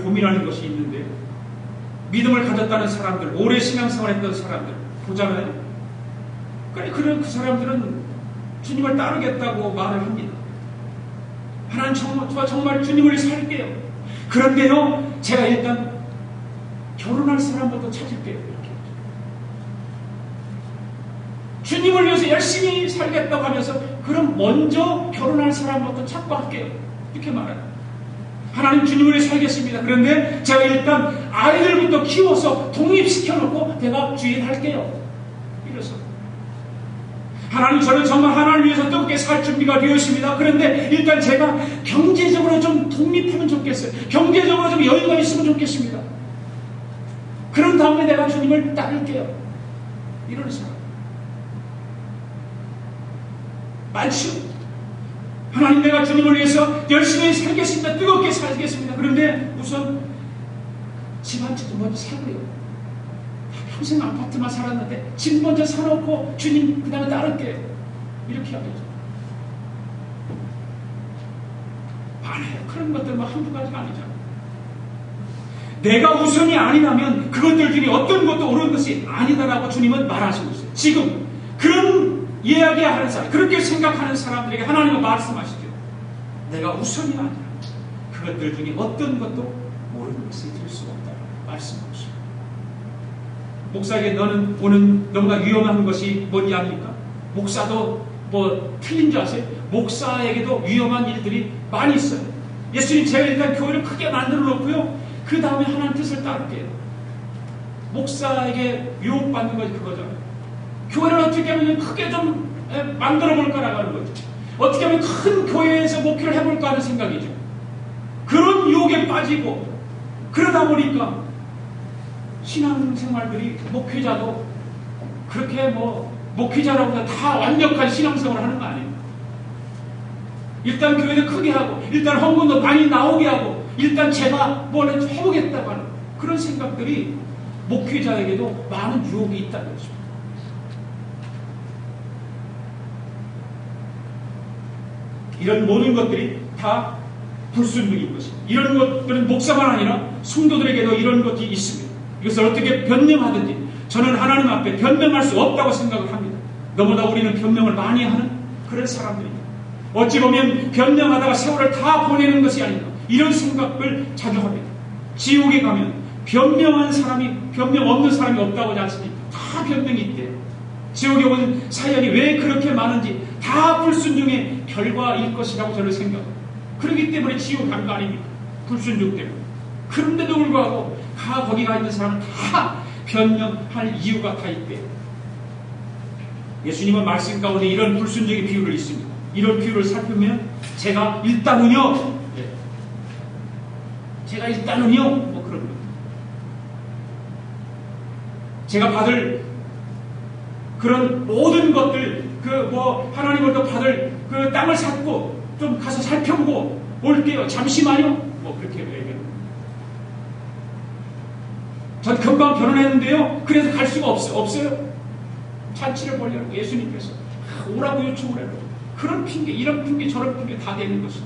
고민하는 것이 있는데 믿음을 가졌다는 사람들, 오래 신앙생활 했던 사람들 보잖아요. 그러니까 그런 그 사람들은 주님을 따르겠다고 말을 합니다. 하나님 정말, 저 정말 주님을 살게요. 그런데요, 제가 일단 결혼할 사람부터 찾을게요. 이렇게. 주님을 위해서 열심히 살겠다고 하면서 그럼 먼저 결혼할 사람부터 찾고 할게요. 이렇게 말해요. 하나님 주님을 살겠습니다. 그런데 제가 일단 아이들부터 키워서 독립시켜놓고 내가 주인할게요. 이래서 하나님 저는 정말 하나님 위해서 뜨겁게 살 준비가 되었습니다. 그런데 일단 제가 경제적으로 좀 독립하면 좋겠어요. 경제적으로 좀 여유가 있으면 좋겠습니다. 그런 다음에 내가 주님을 따를게요. 이런 사람. 많죠. 하나님 내가 주님을 위해서 열심히 살겠습니다. 뜨겁게 살겠습니다. 그런데 우선 집한 채도 먼저 사고요. 평생 아파트만 살았는데 집 먼저 사놓고 주님 그 다음에 따를게요. 이렇게 하겠죠. 많아요. 그런 것들 뭐 한두 가지가 아니잖아요. 내가 우선이 아니라면 그것들 중에 어떤 것도 옳은 것이 아니다라고 주님은 말하시고 있어요. 지금 그런 이야기하는 사람, 그렇게 생각하는 사람들에게 하나님은 말씀하시죠. 내가 우선이 아니라 그것들 중에 어떤 것도 모르는 될 수가 없다고 말씀하시죠. 목사에게 너는 오는 너무나 위험한 것이 뭔지 압니까? 목사도 뭐 틀린 줄 아세요? 목사에게도 위험한 일들이 많이 있어요. 예수님 제가 일단 교회를 크게 만들어 놓고요. 그 다음에 하나님 뜻을 따를게요. 목사에게 유혹받는 것이 그거잖아요. 교회를 어떻게 하면 크게 좀 만들어 볼까라고 하는 거죠. 어떻게 하면 큰 교회에서 목회를 해볼까 하는 생각이죠. 그런 유혹에 빠지고 그러다 보니까 신앙생활들이 목회자도 그렇게 뭐 목회자라고 다 완벽한 신앙생활을 하는 거 아니에요. 일단 교회를 크게 하고 일단 헌금도 많이 나오게 하고 일단 제가 뭘 해보겠다고 하는 그런 생각들이 목회자에게도 많은 유혹이 있다는 것입니다. 이런 모든 것들이 다 불순물인 것입니다. 이런 것들은 목사만 아니라 성도들에게도 이런 것이 있습니다. 이것을 어떻게 변명하든지 저는 하나님 앞에 변명할 수 없다고 생각을 합니다. 너무나 우리는 변명을 많이 하는 그런 사람들입니다. 어찌 보면 변명하다가 세월을 다 보내는 것이 아닌가 이런 생각을 자주 합니다. 지옥에 가면 변명한 사람이 변명 없는 사람이 없다고 하지 않습니까? 다 변명이 있대요. 지옥에 온 사연이 왜 그렇게 많은지 다 불순종의 결과일 것이라고 저는 생각합니다. 그렇기 때문에 지옥 간 거 아닙니까? 불순종 때문에. 그런데도 불구하고 가 거기 가 있는 사람은 다 변명할 이유가 다 있대요. 예수님은 말씀 가운데 이런 불순종의 비유를 있습니다. 이런 비유를 살펴보면 제가 일단은요, 예. 제가 일단은요, 뭐 그런 거. 제가 받을 그런 모든 것들, 그 뭐 하나님으로부터 받을 그 땅을 샀고 좀 가서 살펴보고 올게요. 잠시만요. 뭐 그렇게 얘기해요. 전 금방 결혼했는데요. 그래서 갈 수가 없어, 없어요. 잔치를 보려고 예수님께서 오라고 요청을 해요. 그런 핑계, 이런 핑계, 저런 핑계 다 되는 것이죠.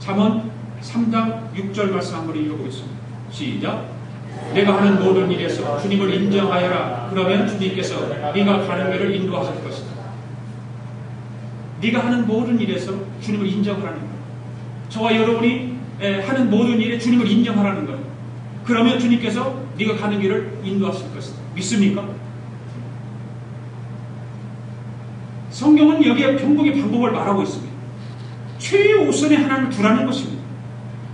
잠언 3장 6절 말씀 한번 읽어보겠습니다. 시작. 내가 하는 모든 일에서 주님을 인정하여라. 그러면 주님께서 네가 가는 길을 인도하실 것이다. 네가 하는 모든 일에서 주님을 인정하라는 거예요. 저와 여러분이 하는 모든 일에 주님을 인정하라는 거예요. 그러면 주님께서 네가 가는 길을 인도하실 것이다. 믿습니까? 성경은 여기에 평복의 방법을 말하고 있습니다. 최우선의 하나님을 두라는 것입니다.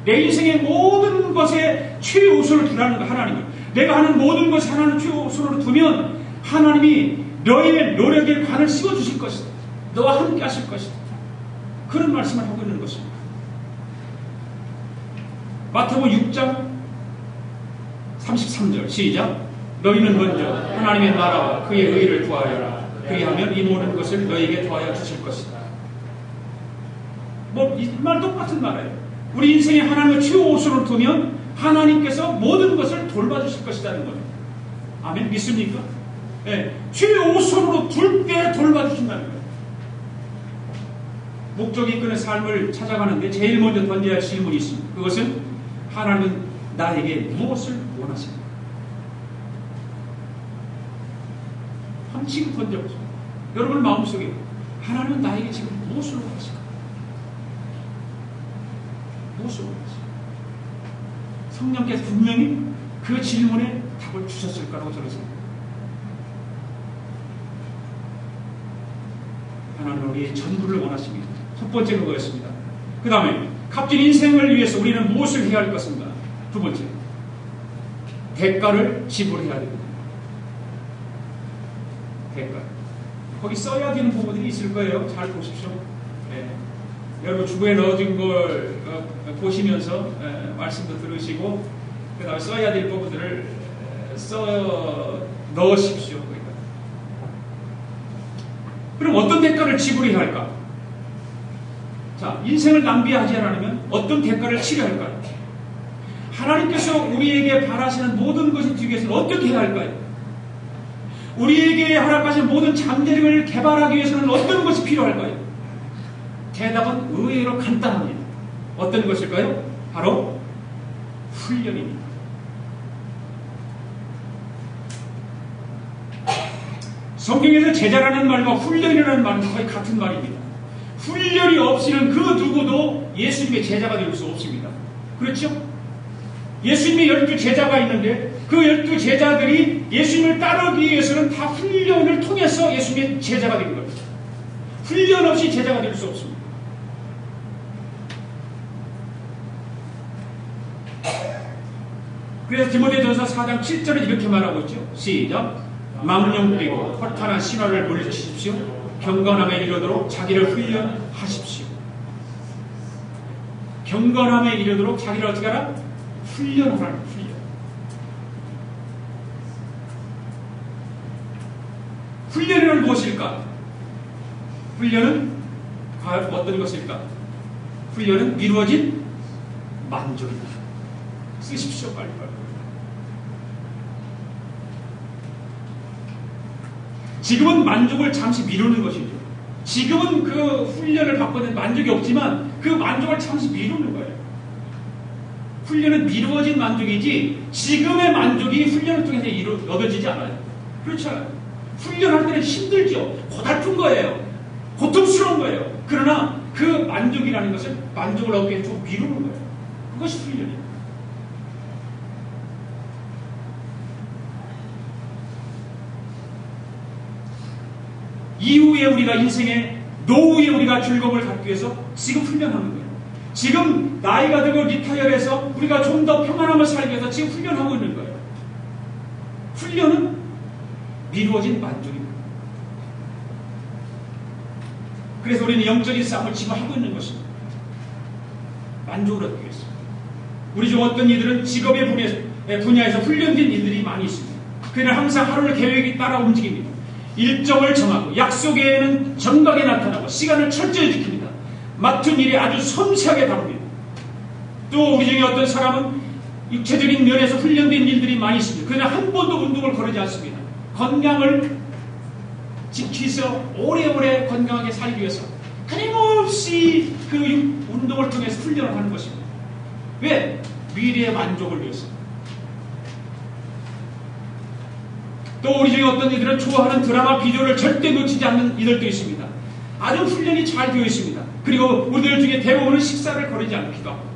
내 인생의 모든 것에 최우선을 두라는 거 하나님이. 내가 하는 모든 것에 하나님 최우선으로 두면 하나님이 너의 노력에 관을 씌워주실 것이다. 너와 함께 하실 것이다. 그런 말씀을 하고 있는 것입니다. 마태복음 6장 33절 시작 너희는 먼저 하나님의 나라와 그의 의를 구하여라 그리하면 이 모든 것을 너희에게 더하여 주실 것이다. 뭐 이 말 똑같은 말이에요. 우리 인생에 하나님을 최우선으로 두면 하나님께서 모든 것을 돌봐주실 것이라는 거죠. 아멘 믿습니까? 네. 최우선으로 둘 때 돌봐주신다는 거예요. 목적이 이끄는 삶을 찾아가는데 제일 먼저 던져야 할 질문이 있습니다. 그것은 하나님은 나에게 무엇을 원하십니까? 지금 던져보세요. 여러분 마음속에 하나님은 나에게 지금 무엇을 원하실까? 무엇을 원하실까? 성령께서 분명히 그 질문에 답을 주셨을 거라고 생각합니다. 하나님은 우리의 전부를 원하십니다. 첫 번째 그거였습니다. 그 다음에 값진 인생을 위해서 우리는 무엇을 해야 할 것인가? 두 번째, 대가를 지불해야 됩니다. 대가. 거기 써야 되는 부분들이 있을 거예요. 잘 보십시오. 네. 여러분 주부에 넣어준 걸 어, 보시면서 에, 말씀도 들으시고 그 다음에 써야 될 부분들을 에, 써 넣으십시오. 그럼 어떤 대가를 지불해야 할까? 자, 인생을 낭비하지 않으면 어떤 대가를 치러야 할까요? 하나님께서 우리에게 바라시는 모든 것이 뒤에서는 어떻게 해야 할까요? 우리에게 허락하신 모든 잠재력을 개발하기 위해서는 어떤 것이 필요할까요? 대답은 의외로 간단합니다. 어떤 것일까요? 바로 훈련입니다. 성경에서 제자라는 말과 훈련이라는 말은 거의 같은 말입니다. 훈련이 없이는 그 누구도 예수님의 제자가 될 수 없습니다. 그렇죠? 예수님의 열두 제자가 있는데 그 열두 제자들이 예수님을 따르기 위해서는 다 훈련을 통해서 예수님의 제자가 된 겁니다. 훈련 없이 제자가 될 수 없습니다. 그래서 디모데전서 4장 7절에 이렇게 말하고 있죠. 시작. 망령 뿌리고 허탄한 신화를 물리치십시오. 경건함에 이르도록 자기를 훈련하십시오. 경건함에 이르도록 자기를 어떻게 하라? 훈련하라는 훈련. 훈련은 무엇일까? 훈련은 과연 어떤 것일까? 훈련은 이루어진 만족이다. 쓰십시오, 빨리 빨리. 지금은 만족을 잠시 미루는 것이죠. 지금은 그 훈련을 받고는 만족이 없지만 그 만족을 잠시 미루는 거예요. 훈련은 미루어진 만족이지 지금의 만족이 훈련을 통해서 이루, 얻어지지 않아요. 그렇잖아요. 훈련할 때는 힘들죠. 고달픈 거예요. 고통스러운 거예요. 그러나 그 만족이라는 것은 만족을 위해 좀 미루는 거예요. 그것이 훈련이에요. 이후에 우리가 인생의 노후에 우리가 즐거움을 갖기 위해서 지금 훈련하는 거예요. 지금 나이가 들고 리타이어해서 우리가 좀 더 평안함을 살기 위해서 지금 훈련하고 있는 거예요. 훈련은 미루어진 만족입니다. 그래서 우리는 영적인 싸움을 지금 하고 있는 것입니다. 만족을 얻기 위해서. 우리 중 어떤 이들은 직업의 분야에서 훈련된 일들이 많이 있습니다. 그는 항상 하루를 계획이 따라 움직입니다. 일정을 정하고 약속에는 정각에 나타나고 시간을 철저히 지킵니다. 맡은 일에 아주 섬세하게 다룹니다. 또 우리 중에 어떤 사람은 육체적인 면에서 훈련된 일들이 많이 있습니다. 그러나 한 번도 운동을 거르지 않습니다. 건강을 지키서 오래오래 건강하게 살기 위해서 끊임없이 그 운동을 통해서 훈련을 하는 것입니다. 왜? 미래의 만족을 위해서. 또 우리 중에 어떤 이들은 좋아하는 드라마 비디오를 절대 놓치지 않는 이들도 있습니다. 아주 훈련이 잘 되어 있습니다. 그리고 우리들 중에 대부분은 식사를 거르지 않기도 하고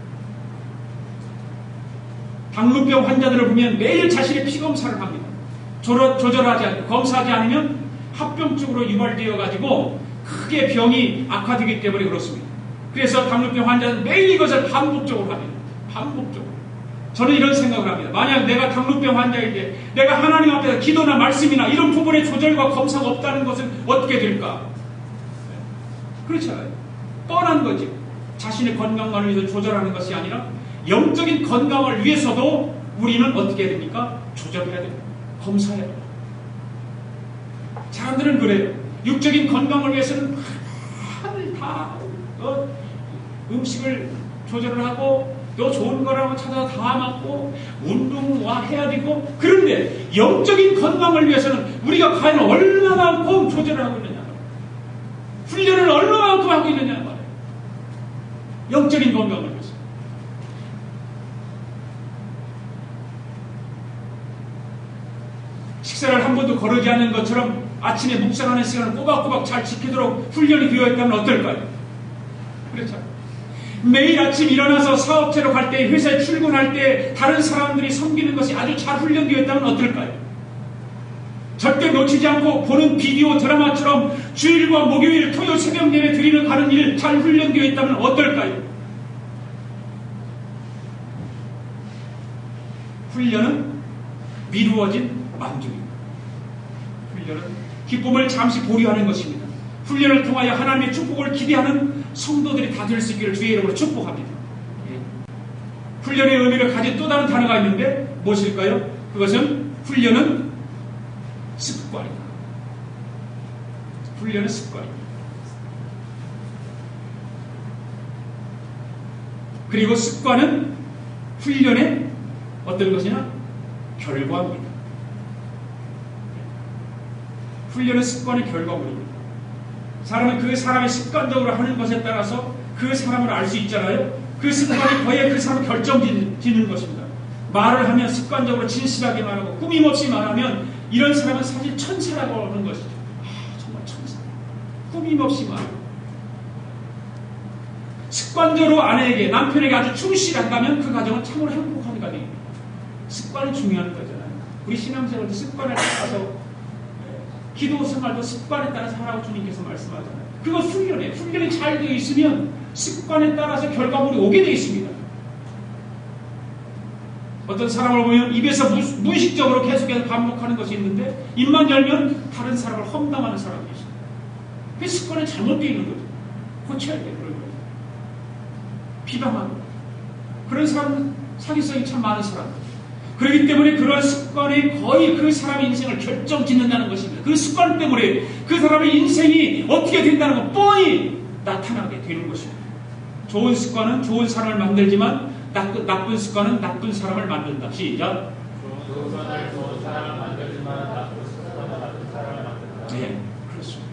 당뇨병 환자들을 보면 매일 자신의 피 검사를 합니다. 조절하지 않고 검사하지 않으면 합병증으로 유발되어 가지고 크게 병이 악화되기 때문에 그렇습니다. 그래서 당뇨병 환자는 매일 이것을 반복적으로 합니다. 반복적으로. 저는 이런 생각을 합니다. 만약 내가 당뇨병 환자일 때 내가 하나님 앞에서 기도나 말씀이나 이런 부분의 조절과 검사가 없다는 것은 어떻게 될까? 그렇잖아요. 뻔한 거지. 자신의 건강만을 위해서 조절하는 것이 아니라 영적인 건강을 위해서도 우리는 어떻게 해야 됩니까? 조절해야 됩니다. 검사해야 됩니다. 사람들은 그래요. 육적인 건강을 위해서는 다 어, 음식을 조절을 하고 또 좋은 거라고 찾아서 다 맞고 운동 와 해야 되고 그런데 영적인 건강을 위해서는 우리가 과연 얼마만큼 조절을 하고 있느냐 훈련을 얼마만큼 하고 있느냐 말이에요. 영적인 건강을 위해서. 식사를 한 번도 거르지 않는 것처럼 아침에 묵상하는 시간을 꼬박꼬박 잘 지키도록 훈련이 되어 있다면 어떨까요? 그렇죠. 매일 아침 일어나서 사업체로 갈 때, 회사에 출근할 때 다른 사람들이 섬기는 것이 아주 잘 훈련되어 있다면 어떨까요? 절대 놓치지 않고 보는 비디오 드라마처럼 주일과 목요일, 토요일 새벽 예배 드리는 가는 일잘 훈련되어 있다면 어떨까요? 훈련은 미루어진 만족입니다. 훈련은 기쁨을 잠시 보류하는 것입니다. 훈련을 통하여 하나님의 축복을 기대하는 성도들이 다 될 수 있기를 주의 이름으로 축복합니다. 예. 훈련의 의미를 가진 또 다른 단어가 있는데 무엇일까요? 그것은 훈련은 습관이다. 훈련은 습관입니다. 그리고 습관은 훈련의 어떤 것이냐? 결과입니다. 훈련은 습관의 결과물입니다. 사람은 그 사람이 습관적으로 하는 것에 따라서 그 사람을 알 수 있잖아요. 그 습관이 거의 그 사람을 결정짓는 것입니다. 말을 하면 습관적으로 진실하게 말하고 꾸밈없이 말하면 이런 사람은 사실 천사라고 하는 것이죠. 아, 정말 천사. 꾸밈없이 말. 습관적으로 아내에게, 남편에게 아주 충실한다면 그 가정은 참으로 행복한 가정입니다. 습관이 중요한 거잖아요. 우리 신앙생활도 습관을 따라서 기도 생활도 습관에 따라서 하라고 주님께서 말씀하잖아요. 그거 훈련이에요. 훈련이 잘 되어 있으면 습관에 따라서 결과물이 오게 되어 있습니다. 어떤 사람을 보면 입에서 무, 의식적으로 계속해서 반복하는 것이 있는데 입만 열면 다른 사람을 험담하는 사람이 있어요. 그 습관이 잘못되어 있는 거죠. 고쳐야 돼요. 그런 거죠. 비방하고 그런 사람은 사기성이 참 많은 사람. 그렇기 때문에 그러한 습관이 거의 그 사람의 인생을 결정 짓는다는 것입니다. 그 습관 때문에 그 사람의 인생이 어떻게 된다는 것 뻔히 나타나게 되는 것입니다. 좋은 습관은 좋은 사람을 만들지만 나쁜, 나쁜 습관은 나쁜 사람을 만든다. 시작. 좋은 습관을 좋은 사람을 만들지만 나쁜 습관은 나쁜 사람을 만든다. 네, 그렇습니다.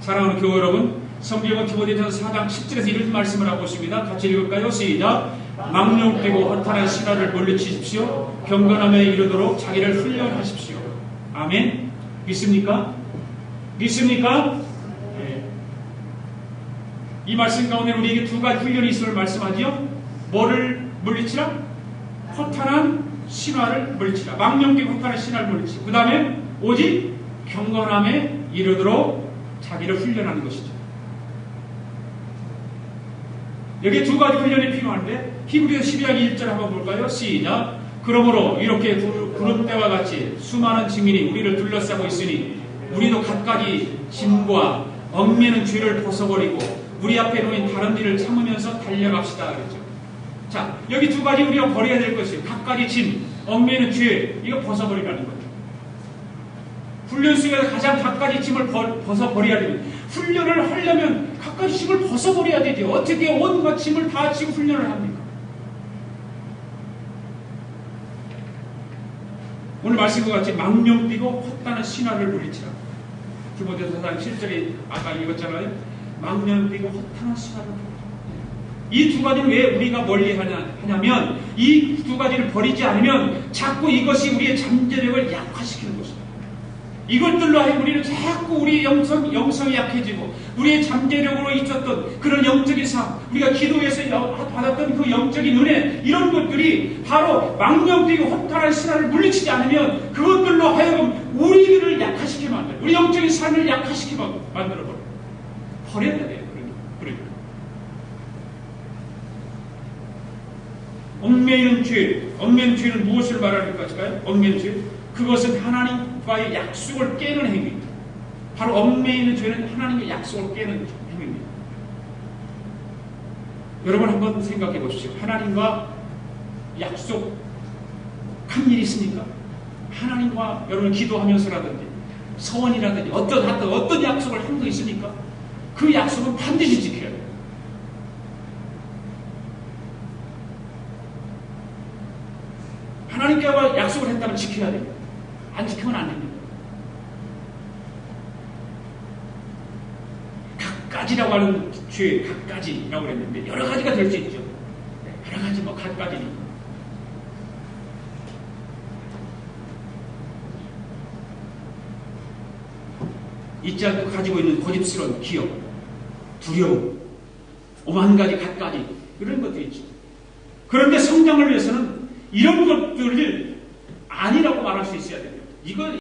사랑하는 교회 여러분, 성경은 디모데전서 4장 10절에서 이런 말씀을 하고 있습니다. 같이 읽을까요? 시작. 망령되고 허탄한 신화를 물리치십시오. 경건함에 이르도록 자기를 훈련하십시오. 아멘. 믿습니까? 믿습니까? 네. 이 말씀 가운데 우리에게 두 가지 훈련이 있음을 말씀하지요. 뭐를 물리치라? 허탄한 신화를 물리치라. 망령되고 허탄한 신화를 물리치라. 그 다음에 오직 경건함에 이르도록 자기를 훈련하는 것이죠. 여기 두 가지 훈련이 필요한데 히브리서 12장 1절 한번 볼까요? 시작. 그러므로 이렇게 구름 때와 같이 수많은 증인이 우리를 둘러싸고 있으니 우리도 각각이 짐과 얽매는 죄를 벗어버리고 우리 앞에 놓인 다른 일을 참으면서 달려갑시다 그랬죠. 자 여기 두 가지 우리가 버려야 될 것이에요. 각각의 짐, 얽매는 죄 이거 벗어버리라는 거죠. 훈련 속에서 가장 각가지 짐을 벗어버려야 됩니다. 훈련을 하려면 각가지 짐을 벗어버려야 되죠. 어떻게 온갖 짐을 다 지고 훈련을 합니까? 오늘 말씀과 같이 망령 띠고 헛다는 신화를 물리치라. 디모데서 4장 7절에 아까 읽었잖아요. 망령 띠고 헛다는 신화를 이두 가지는 왜 우리가 멀리 하냐, 하냐면 이 두 가지를 버리지 않으면 자꾸 이것이 우리의 잠재력을 약화시키는 것입니다. 이것들로 하여 우리는 자꾸 우리의 영성, 영성이 약해지고 우리의 잠재력으로 있었던 그런 영적인 삶, 우리가 기도에서 받았던 그 영적인 은혜 이런 것들이 바로 망령되고 허탈한 신화를 물리치지 않으면 그것들로 하여금 우리를 약화시키게 만들어 우리 영적인 삶을 약화시키게 만들어버려 버려야 돼요. 그러니까. 얽매이는 죄, 얽매이는 죄는 무엇을 말하는 것일까요? 얽매이는 죄 그것은 하나님 과의 약속을 깨는 행위입니다. 바로 얽매이는 죄는 하나님의 약속을 깨는 행위입니다. 여러분 한번 생각해 보십시오. 하나님과 약속한 일이 있습니까? 하나님과 여러분 기도하면서라든지 서원이라든지 어떤 어떤 어떤 약속을 한 거 있습니까? 그 약속은 반드시 지켜야 돼요. 하나님께와 약속을 했다면 지켜야 돼요. 안 지키면 안 됩니다. 갖가지라고 하는 죄, 갖가지라고 그랬는데 여러 가지가 될 수 있죠. 네, 여러 가지 뭐 갖가지니까. 잊지 않고 가지고 있는 고집스러운 기억, 두려움, 오만 가지 갖가지 이런 것들이 있죠. 그런데 성장을 위해서는 이런 것들을 아니라고 말할 수 있어야. 이거